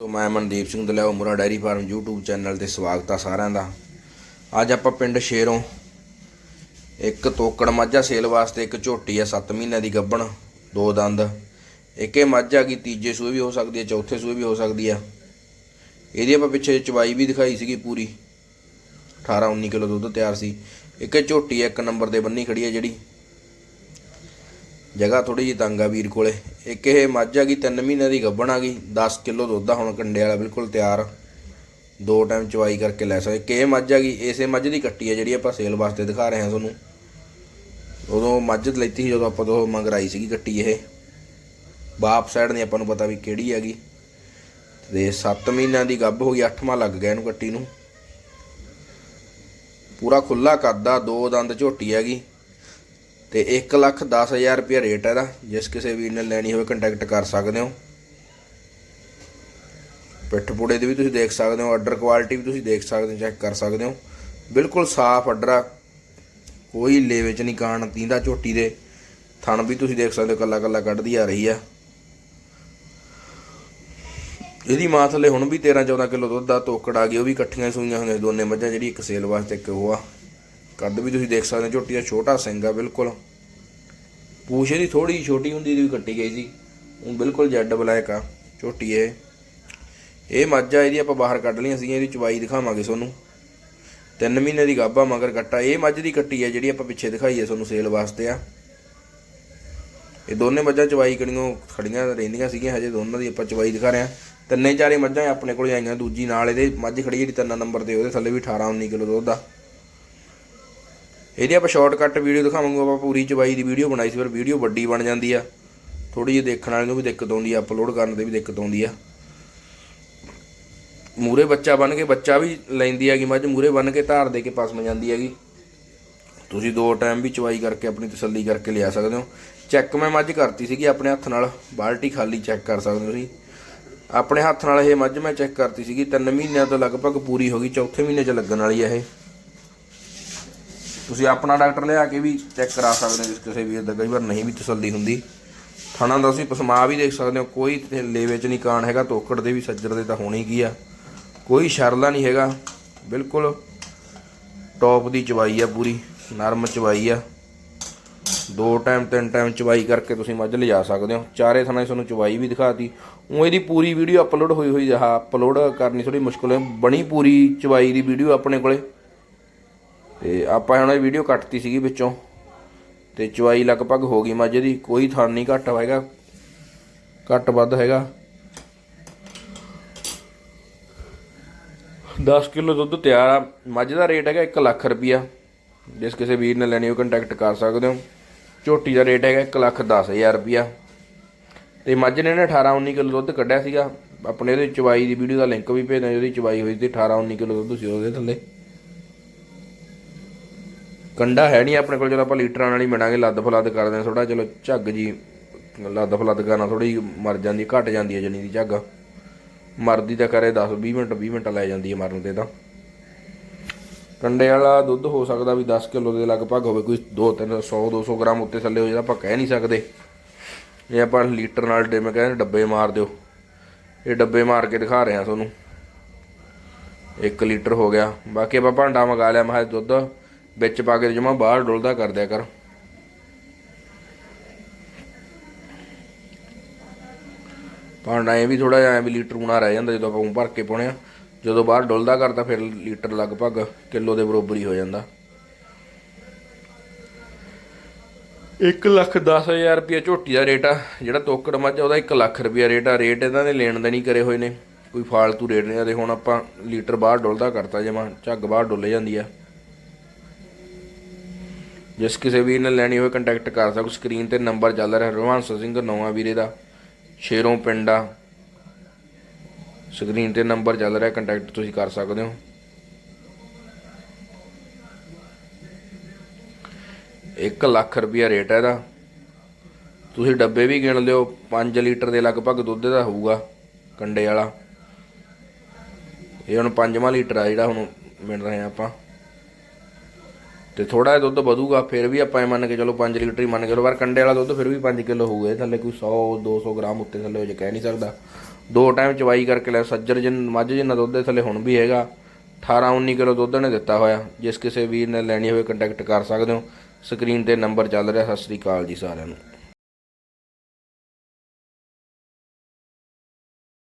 ਤੋ ਮੈਂ Mandeep Singh Dalia, Umra dairy farm YouTube channel ਤੇ ਸਵਾਗਤ ਆ ਸਾਰਿਆਂ ਦਾ। ਅੱਜ ਆਪਾਂ ਪਿੰਡ ਸ਼ੇਰੋਂ ਇੱਕ ਤੋਕੜ ਮੱਝਾ ਸੇਲ ਵਾਸਤੇ ਇੱਕ ਝੋਟੀ ਆ 7 ਮਹੀਨਿਆਂ ਦੀ ਗੱਭਣ ਦੋ ਦੰਦ। ਇੱਕ ਇਹ ਮੱਝ ਆ ਗਈ ਤੀਜੇ ਸੂਏ ਵੀ ਹੋ ਸਕਦੀ ਹੈ ਚੌਥੇ ਸੂਏ ਵੀ ਹੋ ਸਕਦੀ ਆ। ਇਹਦੀ ਆਪਾਂ ਪਿੱਛੇ ਚਵਾਈ ਵੀ ਦਿਖਾਈ ਸੀਗੀ ਪੂਰੀ। 18 19 ਕਿਲੋ ਦੁੱਧ ਤਿਆਰ ਸੀ। ਇੱਕ ਇਹ ਝੋਟੀ ਇੱਕ ਨੰਬਰ ਤੇ ਬੰਨੀ ਖੜੀ ਆ ਜਿਹੜੀ। ਜਗ੍ਹਾ ਥੋੜੀ ਜਿਹੀ ਤੰਗ ਆ ਵੀਰ ਕੋਲੇ। ਇੱਕ ਇਹ ਮੱਝ ਆ ਗਈ 3 ਮਹੀਨਿਆਂ ਦੀ ਗੱਭਣ ਆ ਗਈ 10 ਕਿਲੋ ਦੁੱਧ ਆ ਹੁਣ ਕੰਡੇ ਵਾਲਾ, ਬਿਲਕੁਲ ਤਿਆਰ। ਦੋ ਟਾਈਮ ਚਵਾਈ ਕਰਕੇ ਲੈ ਸਕਦੇ। ਇੱਕ ਇਹ ਮੱਝ ਆ ਗਈ, ਇਸੇ ਮੱਝ ਦੀ ਕੱਟੀ ਆ ਜਿਹੜੀ ਆਪਾਂ ਸੇਲ ਵਾਸਤੇ ਦਿਖਾ ਰਹੇ ਹਾਂ ਤੁਹਾਨੂੰ। ਉਦੋਂ ਮੱਝ ਲੈਤੀ ਸੀ, ਜਦੋਂ ਆਪਾਂ ਤੋਂ ਮੰਗਰਾਈ ਸੀਗੀ ਕੱਟੀ ਇਹ। ਬਾਪ ਸਾਈਡ ਨਹੀਂ ਆਪਾਂ ਨੂੰ ਪਤਾ ਵੀ ਕਿਹੜੀ ਹੈਗੀ। ਤੇ 7 ਮਹੀਨਿਆਂ ਦੀ ਗੱਭ ਹੋ ਗਈ 8ਵਾਂ ਲੱਗ ਗਿਆ ਇਹਨੂੰ ਕੱਟੀ ਨੂੰ। ਪੂਰਾ ਖੁੱਲਾ ਆ, ਦੋ ਦੰਦ ਝੋਟੀ ਹੈਗੀ। ਤੇ 1 ਲੱਖ 10000 ਰੁਪਏ ਰੇਟ ਹੈ ਇਹਦਾ, ਜਿਸ ਕਿਸੇ ਵੀਰ ਨੇ ਲੈਣੀ ਹੋਵੇ ਕੰਟੈਕਟ ਕਰ ਸਕਦੇ ਹੋ। ਪਿੱਠ ਪੁੜੇ ਦੀ ਵੀ ਤੁਸੀਂ ਦੇਖ ਸਕਦੇ ਹੋ ਆਰਡਰ ਕੁਆਲਿਟੀ ਵੀ ਤੁਸੀਂ ਦੇਖ ਸਕਦੇ ਹੋ ਚੈੱਕ ਕਰ ਸਕਦੇ ਹੋ। ਬਿਲਕੁਲ ਸਾਫ਼ ਆਰਡਰ ਆ, ਕੋਈ ਲੇਵੇ ਚ ਨਹੀਂ ਕਾਣ, ਤੀਂਦਾ ਝੋਟੀ ਦੇ। ਥਣ ਵੀ ਤੁਸੀਂ ਦੇਖ ਸਕਦੇ ਹੋ, ਕੱਲਾ ਕੱਲਾ ਕੱਢਦੀ ਆ ਰਹੀ ਆ। ਇਹਦੀ ਮਾਂ ਥੱਲੇ ਹੁਣ ਵੀ 13 14 ਕਿਲੋ ਦੁੱਧ ਦਾ ਤੋਕੜ ਆ ਗਈ, ਉਹ ਵੀ ਇਕੱਠੀਆਂ ਸੂਈਆਂ ਹੋਈਆਂ ਦੋਨੇ ਮੱਝਾਂ ਜਿਹੜੀ ਇੱਕ ਸੇਲ ਵਾਸਤੇ ਇੱਕ ਉਹ ਆ। ਕੱਦ ਵੀ ਤੁਸੀਂ ਦੇਖ ਸਕਦੇ ਹੋ ਝੋਟੀ ਦਾ ਛੋਟਾ ਸਿੰਘ ਆ, ਬਿਲਕੁਲ। ਪੂਛ ਇਹਦੀ ਥੋੜੀ ਛੋਟੀ ਹੁੰਦੀ ਦੀ ਕੱਟੀ ਗਈ ਸੀ। ਉਹ ਬਿਲਕੁਲ ਜੈਡ ਬਲੈਕ ਆ ਝੋਟੀ ਇਹ। ਇਹ ਮੱਝ ਆ ਇਹਦੀ ਆਪਾਂ ਬਾਹਰ ਕੱਢ ਲਈਆਂ ਸੀਗੀਆਂ, ਇਹਦੀ ਚਵਾਈ ਦਿਖਾਵਾਂਗੇ ਤੁਹਾਨੂੰ। ਤਿੰਨ ਮਹੀਨੇ ਦੀ ਗਾਭਾ ਮਗਰ ਕੱਟਾ। ਇਹ ਮੱਝ ਦੀ ਕੱਟੀ ਆ, ਜਿਹੜੀ ਆਪਾਂ ਪਿੱਛੇ ਦਿਖਾਈ ਹੈ ਤੁਹਾਨੂੰ ਸੇਲ ਵਾਸਤੇ ਆ। ਇਹ ਦੋਨੇ ਮੱਝਾਂ ਚਵਾਈ ਕਣੀਆਂ ਖੜੀਆਂ ਰਹਿੰਦੀਆਂ ਸੀਗੀਆਂ, ਹਜੇ ਦੋਨਾਂ ਦੀ ਆਪਾਂ ਚਵਾਈ ਦਿਖਾ ਰਹੇ ਆ। ਤਿੰਨੇ ਚਾਰੇ ਮੱਝਾਂ ਆਪਣੇ ਕੋਲ ਆਈਆਂ, ਦੂਜੀ ਨਾਲ ਇਹਦੇ ਮੱਝ ਖੜੀ ਜਿਹੜੀ ਤਿੰਨ ਨੰਬਰ ਤੇ, ਉਹਦੇ ਥੱਲੇ ਵੀ 18 19 ਕਿਲੋ ਦੁੱਧ ਆ। ਇਹਦੀ ਆਪਾਂ ਸ਼ਾਰਟਕਟ ਵੀਡੀਓ ਦਿਖਾਵਾਂਗੇ, ਆਪਾਂ ਪੂਰੀ ਚਵਾਈ ਦੀ ਵੀਡੀਓ ਬਣਾਈ ਸੀ, ਪਰ ਵੀਡੀਓ ਵੱਡੀ ਬਣ ਜਾਂਦੀ ਆ। ਥੋੜੀ ਜਿਹੀ ਦੇਖਣ ਵਾਲੇ ਨੂੰ ਵੀ ਦਿੱਕਤ ਆਉਂਦੀ ਆ ਅਪਲੋਡ ਕਰਨ ਤੇ ਵੀ ਦਿੱਕਤ ਆਉਂਦੀ ਆ। ਮੂਰੇ ਬੱਚਾ ਬਣ ਕੇ, ਬੱਚਾ ਵੀ ਲੈਂਦੀ ਹੈਗੀ, ਮੱਝ ਮੂਰੇ ਬਣ ਕੇ ਧਾਰ ਦੇ ਕੇ ਪਸਮ ਜਾਂਦੀ ਹੈਗੀ। ਤੁਸੀਂ ਦੋ ਟਾਈਮ ਵੀ ਚਵਾਈ ਕਰਕੇ ਆਪਣੀ ਤਸੱਲੀ ਕਰਕੇ ਲਿਆ ਸਕਦੇ ਹੋ। ਚੈੱਕ ਮੈਂ ਮੱਝ ਕਰਤੀ ਸੀਗੀ ਆਪਣੇ ਹੱਥ ਨਾਲ, ਬਾਲਟੀ ਖਾਲੀ ਚੈੱਕ ਕਰ ਸਕਦੇ ਹੋ ਤੁਸੀਂ। ਆਪਣੇ ਹੱਥ ਨਾਲ ਇਹ ਮੱਝ ਮੈਂ ਚੈੱਕ ਕਰਤੀ ਸੀਗੀ 3 ਮਹੀਨਿਆਂ ਤੋਂ ਲਗਭਗ ਪੂਰੀ ਹੋ ਗਈ, ਚੌਥੇ ਮਹੀਨੇ 'ਚ ਲੱਗਣ ਵਾਲੀ ਹੈ ਇਹ। ਤੁਸੀਂ ਆਪਣਾ ਡਾਕਟਰ ਲਿਆ ਕੇ ਵੀ ਚੈੱਕ ਕਰਾ ਸਕਦੇ ਹੋ, ਜਿਸ ਕਿਸੇ ਵੀਰ ਦਾ ਕਈ ਵਾਰ ਨਹੀਂ ਵੀ ਤਸੱਲੀ ਹੁੰਦੀ। ਥਣਾ ਦਾ ਤੁਸੀਂ ਪਸਮਾ ਵੀ ਦੇਖ ਸਕਦੇ ਹੋ, ਕੋਈ ਲੇਵੇ 'ਚ ਨਹੀਂ ਕਾਣ ਹੈਗਾ ਤੋਕੜ ਦੇ ਵੀ ਸੱਜਰ ਦੇ ਤਾਂ ਹੋਣੀ ਕੀ ਆ। ਕੋਈ ਸ਼ਰਲਾ ਨਹੀਂ ਹੈਗਾ, ਬਿਲਕੁਲ ਟੌਪ ਦੀ ਚਵਾਈ ਆ ਪੂਰੀ, ਨਰਮ ਚਵਾਈ ਆ। ਦੋ ਟਾਈਮ, ਤਿੰਨ ਟਾਈਮ ਚਵਾਈ ਕਰਕੇ ਤੁਸੀਂ ਮੱਝ ਲਿਜਾ ਸਕਦੇ ਹੋ। ਚਾਰੇ ਥਾਣੇ ਤੁਹਾਨੂੰ ਚਵਾਈ ਵੀ ਦਿਖਾਤੀ। ਉਹ ਇਹਦੀ ਪੂਰੀ ਵੀਡੀਓ ਅਪਲੋਡ ਹੋਈ ਹੋਈ ਆ ਅਪਲੋਡ ਕਰਨੀ ਥੋੜੀ ਮੁਸ਼ਕਲ ਹੈ। ਬਣੀ ਪੂਰੀ ਚਵਾਈ ਦੀ ਵੀਡੀਓ ਆਪਣੇ ਕੋਲੇ। ਤੇ ਆਪਾਂ ਹੁਣ ਇਹ ਵੀਡੀਓ ਕੱਟਤੀ ਸੀਗੀ ਵਿੱਚੋਂ। ਤੇ ਚਵਾਈ ਲਗਭਗ ਹੋ ਗਈ ਮੱਝ ਦੀ, ਕੋਈ ਥਣ ਨਹੀਂ ਘੱਟ ਹੈਗਾ। ਘੱਟ ਵੱਧ ਹੈਗਾ। 10 ਕਿਲੋ ਦੁੱਧ ਤਿਆਰ ਆ। ਮੱਝ ਦਾ ਰੇਟ ਹੈਗਾ 1 ਲੱਖ ਰੁਪਿਆ ਜਿਸ ਕਿਸੇ ਵੀਰ ਨੇ ਲੈਣੀ ਹੋ ਕੰਟੈਕਟ ਕਰ ਸਕਦੇ ਹੋ। ਝੋਟੀ ਦਾ ਰੇਟ ਹੈਗਾ 1 ਲੱਖ 10000 ਰੁਪਿਆ ਤੇ ਮੱਝ ਨੇ ਨੇ 18 19 ਕਿਲੋ ਦੁੱਧ ਕੱਢਿਆ ਸੀਗਾ। ਆਪਣੇ ਉਹਦੇ ਚਵਾਈ ਦੀ ਵੀਡੀਓ ਦਾ ਲਿੰਕ ਵੀ ਭੇਜਣਾ ਉਹਦੀ ਚਵਾਈ ਹੋਈ ਸੀ 18 19 ਕਿਲੋ ਦੁੱਧ ਸੀ ਉਹਦੇ ਥੱਲੇ। ਕੰਡਾ ਹੈ ਨਹੀਂ ਆਪਣੇ ਕੋਲ ਚਲੋ ਆਪਾਂ ਲੀਟਰਾਂ ਨਾਲ ਹੀ ਮਿਲਾਂਗੇ, ਲੱਦ ਫਲੱਦ ਕਰਦੇ ਹਾਂ ਥੋੜਾ ਚਲੋ ਝੱਗ ਜੀ, ਲੱਦ ਫਲੱਦ ਕਰਨਾ ਥੋੜੀ ਮਰ ਜਾਂਦੀ, ਘਟ ਜਾਂਦੀ ਹੈ ਜਣੀ ਦੀ ਝੱਗ। ਮਰਦੀ ਤਾਂ ਕਰੇ 10 20 ਮਿੰਟ 20 ਮਿੰਟ ਲੈ ਜਾਂਦੀ ਹੈ ਮਰਨ ਤੇ ਤਾਂ। ਕੰਡੇ ਵਾਲਾ ਦੁੱਧ ਹੋ ਸਕਦਾ ਵੀ 10 ਕਿਲੋ ਦੇ ਲਗਭਗ ਹੋਵੇ, ਕੋਈ 2 3 100 200 ਗ੍ਰਾਮ ਉੱਤੇ ਥੱਲੇ ਹੋ ਜਾਂਦਾ ਆਪਾਂ ਕਹਿ ਨਹੀਂ ਸਕਦੇ। ਇਹ ਆਪਾਂ ਲੀਟਰ ਨਾਲ ਡੇ ਮੈਂ ਕਹਿੰਦਾ ਡੱਬੇ ਮਾਰ ਦਿਓ। ਇਹ ਡੱਬੇ ਮਾਰ ਕੇ ਦਿਖਾ ਰਹੇ ਹਾਂ ਤੁਹਾਨੂੰ। 1 ਲੀਟਰ ਹੋ ਗਿਆ। ਬਾਕੀ ਆਪਾਂ ਭਾਂਡਾ ਮੰਗਾ ਲਿਆ, ਮੈਂ ਦੁੱਧ ਵਿੱਚ ਪਾ ਕੇ ਜਮਾ ਬਾਹਰ ਡੁੱਲਦਾ ਕਰ ਦਿਆ ਕਰ। ਭਾਂਡਾ ਇਹ ਵੀ ਥੋੜਾ ਜਿਹਾ ਵੀ ਲੀਟਰ ਉਣਾ ਰਹਿ ਜਾਂਦਾ ਜਦੋਂ ਆਪਾਂ ਊਂ ਭਰ ਕੇ ਪਾਉਣੇ ਆ। ਜਦੋਂ ਬਾਹਰ ਡੁੱਲਦਾ ਕਰਦਾ ਫਿਰ ਲੀਟਰ ਲਗਭਗ ਕਿਲੋ ਦੇ ਬਰੋਬਰ ਹੀ ਹੋ ਜਾਂਦਾ। 1 ਲੱਖ 10000 ਰੁਪਏ ਝੋਟੀ ਦਾ ਰੇਟ ਆ, ਜਿਹੜਾ ਤੋਕੜ ਮੱਝ ਉਹਦਾ 1 ਲੱਖ ਰੁਪਏ ਰੇਟ ਆ। ਰੇਟ ਇਹਨਾਂ ਨੇ ਲੈਣ ਦੇਣੀ ਕਰੇ ਹੋਏ ਨੇ। ਕੋਈ ਫਾਲਤੂ ਰੇਟ ਨਹੀਂ ਆ ਤੇ ਹੁਣ ਆਪਾਂ ਲੀਟਰ ਬਾਹਰ ਡੁੱਲਦਾ ਕਰਤਾ ਜਮਾ, ਝੱਗ ਬਾਹਰ ਡੁੱਲ ਜਾਂਦੀ ਆ। ਜਿਸ ਕਿਸੇ ਵੀਰ ਨੇ ਲੈਣੀ ਹੋਵੇ ਕੰਟੈਕਟ ਕਰ ਸਕੋ। ਸਕਰੀਨ ਤੇ ਨੰਬਰ ਚੱਲ ਰਿਹਾ ਰਵਾਂਸ ਸਿੰਘ, ਨੌਵਾਂ ਵੀਰੇ ਦਾ, ਸ਼ੇਰੋਂ ਪਿੰਡਾ ਸਕਰੀਨ ਤੇ ਨੰਬਰ ਚੱਲ ਰਿਹਾ ਕੰਟੈਕਟ ਤੁਸੀਂ ਕਰ ਸਕਦੇ ਹੋ। ਇੱਕ ਲੱਖ ਰੁਪਿਆ ਰੇਟ ਹੈ ਇਹਦਾ। ਤੁਸੀਂ ਡੱਬੇ ਵੀ ਗਿਣ ਲਿਓ 5 ਲੀਟਰ ਦੇ ਲਗਭਗ ਦੁੱਧ ਦਾ ਹੋਊਗਾ, ਕੰਡੇ ਵਾਲਾ। ਇਹ ਹੁਣ ਪੰਜਵਾਂ ਲੀਟਰ ਆ ਜਿਹੜਾ ਹੁਣ ਮਿਲ ਰਹੇ ਆ ਆਪਾਂ। ਤੇ ਥੋੜਾ ਜਿਹਾ ਦੁੱਧ ਵਧੂਗਾ, ਫਿਰ ਵੀ ਆਪਾਂ ਇਹ ਮੰਨ ਕੇ ਚਲੋ 5 ਲੀਟਰ ਹੀ ਮੰਨ ਕੇ ਚਲੋ, ਪਰ ਕੰਡੇ ਵਾਲਾ ਦੁੱਧ ਫਿਰ ਵੀ 5 ਕਿਲੋ ਹੋਊਗਾ। ਇਹ ਥੱਲੇ ਕੋਈ 100 200 ਗ੍ਰਾਮ ਉੱਤੇ ਥੱਲੇ ਹੋ ਜੇ ਕਹਿ ਨਹੀਂ ਸਕਦਾ। ਦੋ ਟਾਈਮ ਚਵਾਈ ਕਰਕੇ ਲੈ, ਸੱਜਰ ਜਿੰਨ, ਮੱਝ ਜਿੰਨਾ ਦੁੱਧ ਦੇ ਥੱਲੇ ਹੁਣ ਵੀ ਹੈਗਾ 18 19 ਕਿਲੋ ਦੁੱਧ ਨੇ ਦਿੱਤਾ ਹੋਇਆ। ਜਿਸ ਕਿਸੇ ਵੀਰ ਨੇ ਲੈਣੀ ਹੋਵੇ ਕੰਟੈਕਟ ਕਰ ਸਕਦੇ ਹੋ। ਸਕਰੀਨ ਤੇ ਨੰਬਰ ਚੱਲ ਰਿਹਾ, ਸਤਿ ਸ੍ਰੀ ਅਕਾਲ ਜੀ ਸਾਰਿਆਂ ਨੂੰ।